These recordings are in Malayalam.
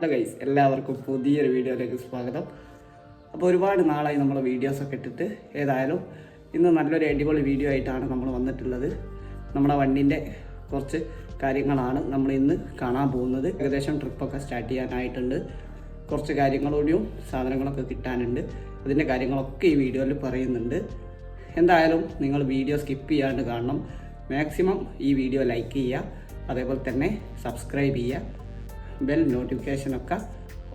ഹലോ ഗൈസ് എല്ലാവർക്കും പുതിയൊരു വീഡിയോയിലേക്ക് സ്വാഗതം. അപ്പോൾ ഒരുപാട് നാളായി നമ്മൾ വീഡിയോസൊക്കെ ഇട്ടിട്ട്. ഏതായാലും ഇന്ന് നല്ലൊരു അടിപൊളി വീഡിയോ ആയിട്ടാണ് നമ്മൾ വന്നിട്ടുള്ളത്. നമ്മുടെ വണ്ടീന്റെ കുറച്ച് കാര്യങ്ങളാണ് നമ്മൾ ഇന്ന് കാണാൻ പോകുന്നത്. ഏകദേശം ട്രിപ്പൊക്കെ സ്റ്റാർട്ട് ചെയ്യാനായിട്ടുണ്ട്. കുറച്ച് കാര്യങ്ങളോടെയും സാധനങ്ങളൊക്കെ കിട്ടാനുണ്ട്. അതിന്റെ കാര്യങ്ങളൊക്കെ ഈ വീഡിയോയിൽ പറയുന്നുണ്ട്. എന്തായാലും നിങ്ങൾ വീഡിയോ സ്കിപ്പ് ചെയ്യാണ്ട് കാണണം. മാക്സിമം ഈ വീഡിയോ ലൈക്ക് ചെയ്യുക. അതേപോലെ തന്നെ സബ്സ്ക്രൈബ് ചെയ്യുക. ബെൽ നോട്ടിഫിക്കേഷനൊക്കെ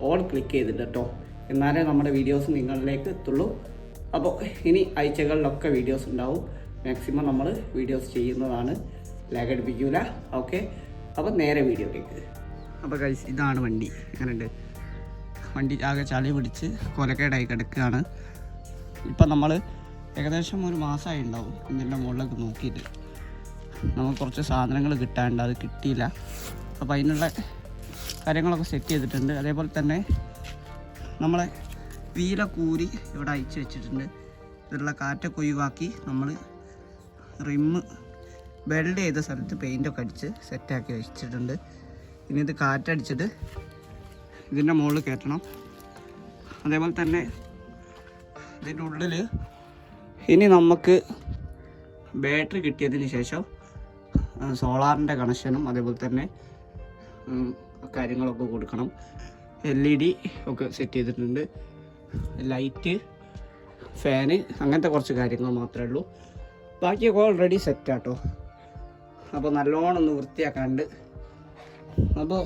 ഓൾ ക്ലിക്ക് ചെയ്തിട്ട് കേട്ടോ എന്നാലേ നമ്മുടെ വീഡിയോസ് നിങ്ങളിലേക്ക് എത്തുള്ളൂ. അപ്പോൾ ഇനി ആഴ്ചകളിലൊക്കെ വീഡിയോസ് ഉണ്ടാവും. മാക്സിമം നമ്മൾ വീഡിയോസ് ചെയ്യുന്നതാണ്. ലാഗടിപ്പിക്കൂല ഓക്കെ അപ്പോൾ നേരെ വീഡിയോയിലേക്ക്. അപ്പോൾ കഴിച്ച് ഇതാണ് വണ്ടി. അങ്ങനെയുണ്ട് വണ്ടി ആകെ ചളി പിടിച്ച് കൊലക്കേടായി കിടക്കുകയാണ്. ഇപ്പം നമ്മൾ ഏകദേശം ഒരു മാസമായി ഉണ്ടാവും. ഇതിന്റെ മുകളിലൊക്കെ നോക്കിയിട്ട്. നമുക്ക് കുറച്ച് സാധനങ്ങൾ കിട്ടാനുണ്ട് അത് കിട്ടിയില്ല. അപ്പോൾ അതിനുള്ള കാര്യങ്ങളൊക്കെ സെറ്റ് ചെയ്തിട്ടുണ്ട്. അതേപോലെ തന്നെ നമ്മളെ വീല കൂരി ഇവിടെ അയച്ചു വെച്ചിട്ടുണ്ട്. ഇതിലുള്ള കാറ്റൊക്കെ ഒഴിവാക്കി നമ്മൾ റിമ്മ് വെൽഡ് ചെയ്ത സ്ഥലത്ത് പെയിന്റൊക്കെ അടിച്ച് സെറ്റാക്കി വെച്ചിട്ടുണ്ട്. ഇനി ഇത് കാറ്റടിച്ചിട്ട് ഇതിന്റെ മുകളിൽ കയറ്റണം. അതേപോലെ തന്നെ ഇതിന്റെ ഉള്ളിൽ ഇനി നമുക്ക് ബാറ്ററി കിട്ടിയതിന് ശേഷം സോളാറിന്റെ കണക്ഷനും അതേപോലെ തന്നെ കാര്യങ്ങളൊക്കെ കൊടുക്കണം. എൽ ഇ ഡി ഒക്കെ സെറ്റ് ചെയ്തിട്ടുണ്ട്. ലൈറ്റ് ഫാന് അങ്ങനത്തെ കുറച്ച് കാര്യങ്ങൾ മാത്രമേ ഉള്ളൂ. ബാക്കിയൊക്കെ ഓൾറെഡി സെറ്റാട്ടോ അപ്പോൾ നല്ലോണം ഒന്ന് വൃത്തിയാക്കാണ്ട്. അപ്പോൾ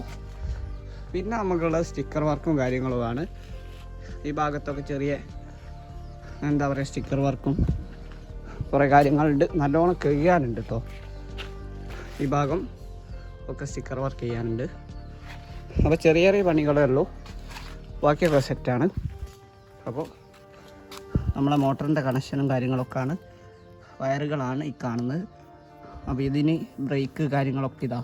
പിന്നെ നമുക്കുള്ള സ്റ്റിക്കർ വർക്കും കാര്യങ്ങളുമാണ് ഈ ഭാഗത്തൊക്കെ ചെറിയ എന്താ പറയുക സ്റ്റിക്കർ വർക്കും കുറേ കാര്യങ്ങളുണ്ട്. നല്ലോണം കഴിയാനുണ്ട് കേട്ടോ ഈ ഭാഗം ഒക്കെ സ്റ്റിക്കർ വർക്ക് ചെയ്യാനുണ്ട്. അപ്പോൾ ചെറിയ ചെറിയ പണികളേ ഉള്ളൂ. ബാക്കിയൊക്കെ സെറ്റാണ്. അപ്പോൾ നമ്മളെ മോട്ടറിന്റെ കണക്ഷനും കാര്യങ്ങളൊക്കെയാണ്. വയറുകളാണ് ഈ കാണുന്നത്. അപ്പോൾ ഇതിന് ബ്രേക്ക് കാര്യങ്ങളൊക്കെ ഇതാ.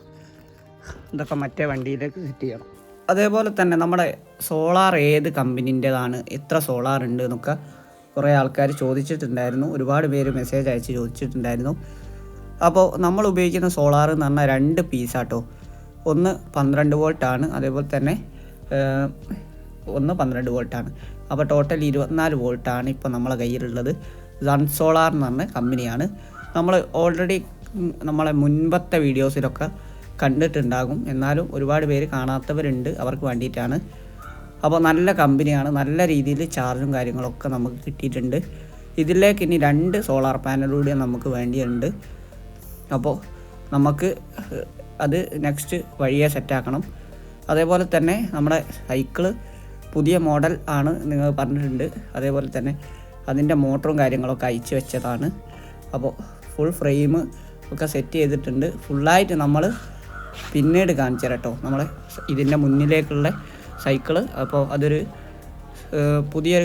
ഇതൊക്കെ മറ്റേ വണ്ടിയിലേക്ക് സെറ്റ് ചെയ്യണം. അതേപോലെ തന്നെ നമ്മുടെ സോളാർ ഏത് കമ്പനീന്റെതാണ്? എത്ര സോളാർ ഉണ്ട് എന്നൊക്കെ കുറേ ആൾക്കാർ ചോദിച്ചിട്ടുണ്ടായിരുന്നു. ഒരുപാട് പേര് മെസ്സേജ് അയച്ച് ചോദിച്ചിട്ടുണ്ടായിരുന്നു. അപ്പോൾ നമ്മൾ ഉപയോഗിക്കുന്ന സോളാർ എന്ന് പറഞ്ഞാൽ രണ്ട് പീസാട്ടോ. ഒന്ന് പന്ത്രണ്ട് വോൾട്ടാണ്. അതേപോലെ തന്നെ ഒന്ന് പന്ത്രണ്ട് വോൾട്ടാണ്. അപ്പോൾ ടോട്ടൽ ഇരുപത്തിനാല് വോൾട്ടാണ് ഇപ്പോൾ നമ്മളെ കയ്യിലുള്ളത്. സൺ സോളാർ എന്ന് പറഞ്ഞ കമ്പനിയാണ്. നമ്മൾ ഓൾറെഡി നമ്മളെ മുൻപത്തെ വീഡിയോസിലൊക്കെ കണ്ടിട്ടുണ്ടാകും. എന്നാലും ഒരുപാട് പേര് കാണാത്തവരുണ്ട്. അവർക്ക് വേണ്ടിയിട്ടാണ്. അപ്പോൾ നല്ല കമ്പനിയാണ്. നല്ല രീതിയിൽ ചാർജും കാര്യങ്ങളൊക്കെ നമുക്ക് കിട്ടിയിട്ടുണ്ട്. ഇതിലേക്ക് ഇനി രണ്ട് സോളാർ പാനലൂടെ നമുക്ക് വേണ്ടിയുണ്ട് അപ്പോൾ നമുക്ക് അത് നെക്സ്റ്റ് വഴിയെ സെറ്റാക്കണം അതേപോലെ തന്നെ നമ്മുടെ സൈക്കിൾ പുതിയ മോഡൽ ആണ് നിങ്ങൾ പറഞ്ഞിട്ടുണ്ട്. അതേപോലെ തന്നെ അതിന്റെ മോട്ടറും കാര്യങ്ങളൊക്കെ അയച്ചു വെച്ചതാണ്. അപ്പോൾ ഫുൾ ഫ്രെയിം ഒക്കെ സെറ്റ് ചെയ്തിട്ടുണ്ട്. ഫുള്ളായിട്ട് നമ്മൾ പിന്നീട് കാണിച്ചു കേട്ടോ നമ്മളെ ഇതിന്റെ മുന്നിലേക്കുള്ള സൈക്കിൾ അപ്പോൾ അതൊരു പുതിയ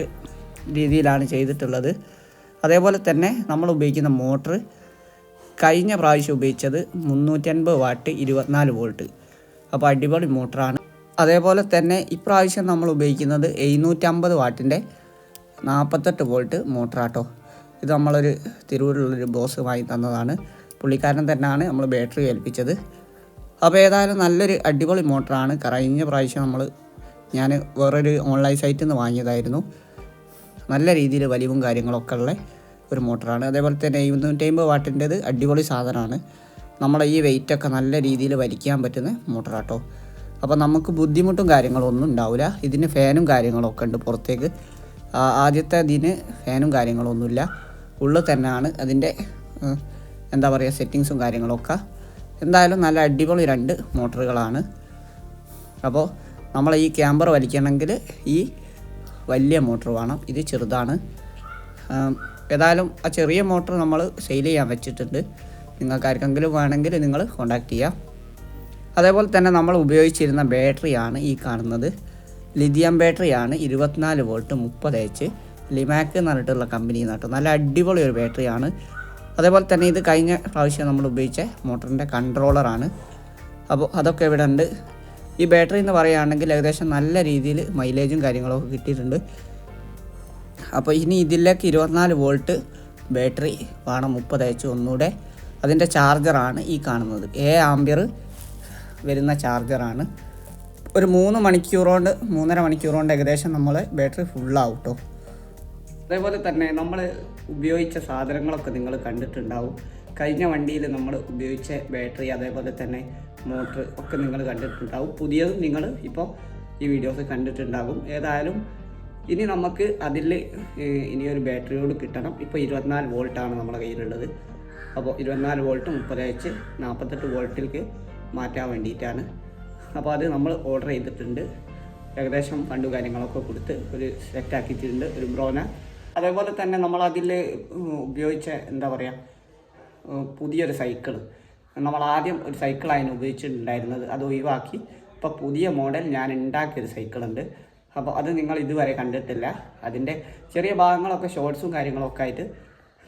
രീതിയിലാണ് ചെയ്തിട്ടുള്ളത്. അതേപോലെ തന്നെ നമ്മൾ ഉപയോഗിക്കുന്ന മോട്ടർ കഴിഞ്ഞ പ്രാവശ്യം ഉപയോഗിച്ചത് മുന്നൂറ്റൻപത് വാട്ട് ഇരുപത്തിനാല് വോൾട്ട്. അപ്പോൾ അടിപൊളി മോട്ടറാണ്. അതേപോലെ തന്നെ ഇപ്രാവശ്യം നമ്മൾ ഉപയോഗിക്കുന്നത് എഴുന്നൂറ്റമ്പത് വാട്ടിന്റെ നാൽപ്പത്തെട്ട് വോൾട്ട് മോട്ടറാട്ടോ. ഇത് നമ്മളൊരു തിരൂരിലുള്ളൊരു ബോസ് വാങ്ങി തന്നതാണ്. പുള്ളിക്കാരൻ തന്നെയാണ് നമ്മൾ ബാറ്ററി ഏൽപ്പിച്ചത്. അപ്പോൾ ഏതായാലും നല്ലൊരു അടിപൊളി മോട്ടറാണ്. കഴിഞ്ഞ പ്രാവശ്യം നമ്മൾ ഞാൻ വേറൊരു ഓൺലൈൻ സൈറ്റിൽ നിന്ന് വാങ്ങിയതായിരുന്നു. നല്ല രീതിയിൽ വലിവും കാര്യങ്ങളൊക്കെ ഉള്ള ഒരു മോട്ടറാണ്. അതേപോലെ തന്നെ ഇരുന്നൂറ്റമ്പത് വാട്ടിന്റെത് അടിപൊളി സാധനമാണ്. നമ്മളെ ഈ വെയിറ്റൊക്കെ നല്ല രീതിയിൽ വലിക്കാൻ പറ്റുന്ന മോട്ടറാട്ടോ. അപ്പോൾ നമുക്ക് ബുദ്ധിമുട്ടും കാര്യങ്ങളൊന്നും ഉണ്ടാവില്ല. ഇതിന് ഫാനും കാര്യങ്ങളൊക്കെ ഉണ്ട് പുറത്തേക്ക്. ആദ്യത്തെ ഇതിന് ഫാനും കാര്യങ്ങളൊന്നുമില്ല. ഉള്ളിൽ തന്നെയാണ് അതിന്റെ എന്താ പറയുക സെറ്റിങ്സും കാര്യങ്ങളൊക്കെ. എന്തായാലും നല്ല അടിപൊളി രണ്ട് മോട്ടറുകളാണ്. അപ്പോൾ നമ്മൾ ഈ ക്യാമ്പർ വലിക്കണമെങ്കിൽ ഈ വലിയ മോട്ടർ വേണം. ഇത് ചെറുതാണ്. ഏതായാലും ആ ചെറിയ മോട്ടർ നമ്മൾ സെയിൽ ചെയ്യാൻ വെച്ചിട്ടുണ്ട്. നിങ്ങൾക്ക് ആർക്കെങ്കിലും വേണമെങ്കിൽ നിങ്ങൾ കോൺടാക്റ്റ് ചെയ്യാം. അതേപോലെ തന്നെ നമ്മൾ ഉപയോഗിച്ചിരുന്ന ബാറ്ററിയാണ് ഈ കാണുന്നത്. ലിഥിയം ബാറ്ററിയാണ് ഇരുപത്തിനാല് വോൾട്ട് മുപ്പത് എച്ച് ലിമാക്ക് എന്ന് പറഞ്ഞിട്ടുള്ള കമ്പനി നട്ടു നല്ല അടിപൊളി ഒരു ബാറ്ററിയാണ് അതേപോലെ തന്നെ ഇത് കഴിഞ്ഞ പ്രാവശ്യം നമ്മൾ ഉപയോഗിച്ച മോട്ടറിന്റെ കൺട്രോളറാണ് അപ്പോൾ അതൊക്കെ ഇവിടെ ഉണ്ട്. ഈ ബാറ്ററി എന്ന് പറയുകയാണെങ്കിൽ ഏകദേശം നല്ല രീതിയിൽ മൈലേജും കാര്യങ്ങളൊക്കെ കിട്ടിയിട്ടുണ്ട്. അപ്പോൾ ഇനി ഇതിലേക്ക് ഇരുപത്തിനാല് വോൾട്ട് ബാറ്ററി വേണം മുപ്പത് എച്ച് ഒന്നുകൂടെ അതിന്റെ ചാർജറാണ് ഈ കാണുന്നത്. എ ആംബിയർ വരുന്ന ചാർജറാണ്. ഒരു മൂന്ന് മണിക്കൂർ കൊണ്ട് മൂന്നര മണിക്കൂർ ഏകദേശം നമ്മൾ ബാറ്ററി ഫുള്ളാവും കേട്ടോ അതേപോലെ തന്നെ നമ്മൾ ഉപയോഗിച്ച സാധനങ്ങളൊക്കെ നിങ്ങൾ കണ്ടിട്ടുണ്ടാവും. കഴിഞ്ഞ വണ്ടിയിൽ നമ്മൾ ഉപയോഗിച്ച ബാറ്ററി അതേപോലെ തന്നെ മോട്ടർ ഒക്കെ നിങ്ങൾ കണ്ടിട്ടുണ്ടാവും. പുതിയതും നിങ്ങൾ ഇപ്പോൾ ഈ വീഡിയോസ് കണ്ടിട്ടുണ്ടാകും. ഏതായാലും ഇനി നമുക്ക് അതിൽ ഇനി ഒരു ബാറ്ററിയോട് കിട്ടണം. ഇപ്പോൾ ഇരുപത്തിനാല് വോൾട്ടാണ് നമ്മുടെ കയ്യിലുള്ളത്. അപ്പോൾ ഇരുപത്തിനാല് വോൾട്ട് മുപ്പത് വെച്ച് നാൽപ്പത്തെട്ട് വോൾട്ടിലേക്ക് മാറ്റാൻ വേണ്ടിയിട്ടാണ്. അപ്പോൾ അത് നമ്മൾ ഓർഡർ ചെയ്തിട്ടുണ്ട്. ഏകദേശം ഫണ്ട് കാര്യങ്ങളൊക്കെ കൊടുത്ത് ഒരു സെറ്റ് ആക്കിയിട്ടുണ്ട് ഒരു ബ്രോന. അതേപോലെ തന്നെ നമ്മൾ അതിൽ ഉപയോഗിച്ച എന്താ പറയുക പുതിയൊരു സൈക്കിൾ നമ്മൾ ആദ്യം ഒരു സൈക്കിൾ സൈക്കിളായിരുന്നു ഉപയോഗിച്ചിട്ടുണ്ടായിരുന്നത്. അത് ഒഴിവാക്കി. ഇപ്പോൾ പുതിയ മോഡൽ ഞാൻ ഉണ്ടാക്കിയൊരു സൈക്കിളുണ്ട് അപ്പോൾ അത് നിങ്ങൾ ഇതുവരെ കണ്ടിട്ടില്ല. അതിന്റെ ചെറിയ ഭാഗങ്ങളൊക്കെ ഷോർട്സും കാര്യങ്ങളൊക്കെ ആയിട്ട്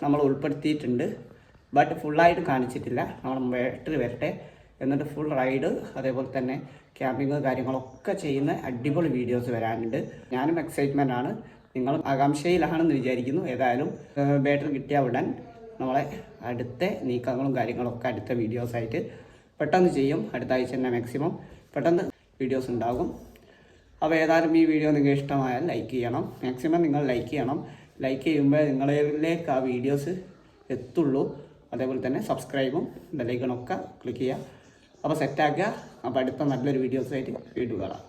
നമ്മൾ ഉൾപ്പെടുത്തിയിട്ടുണ്ട്. ബട്ട് ഫുള്ളായിട്ട് കാണിച്ചിട്ടില്ല. നമ്മൾ ബാറ്ററി വരട്ടെ എന്നിട്ട് ഫുൾ റൈഡ് അതേപോലെ തന്നെ ക്യാമ്പിങ് കാര്യങ്ങളൊക്കെ ചെയ്യുന്ന അടിപൊളി വീഡിയോസ് വരാനുണ്ട്. ഞാനും എക്സൈറ്റ്മെന്റ് ആണ്. നിങ്ങളും ആകാംക്ഷയിലാണെന്ന് വിചാരിക്കുന്നു. ഏതായാലും ബാറ്ററി കിട്ടിയ ഉടൻ നമ്മളെ അടുത്ത നീക്കങ്ങളും കാര്യങ്ങളൊക്കെ അടുത്ത വീഡിയോസായിട്ട് പെട്ടെന്ന് ചെയ്യും. അടുത്ത ആഴ്ച തന്നെ മാക്സിമം പെട്ടെന്ന് വീഡിയോസ് ഉണ്ടാകും. അപ്പോൾ ഏതായാലും ഈ വീഡിയോ നിങ്ങൾക്ക് ഇഷ്ടമായാൽ ലൈക്ക് ചെയ്യണം. മാക്സിമം നിങ്ങൾ ലൈക്ക് ചെയ്യണം. ലൈക്ക് ചെയ്യുമ്പോൾ നിങ്ങളിലേക്ക് ആ വീഡിയോസ് എത്തുള്ളൂ. അതേപോലെ തന്നെ സബ്സ്ക്രൈബും ബെല്ലൈക്കണൊക്കെ ക്ലിക്ക് ചെയ്യുക. അപ്പോൾ സെറ്റാക്കുക അപ്പോൾ അടുത്ത നല്ലൊരു വീഡിയോസായിട്ട് വീണ്ടും കാണാം.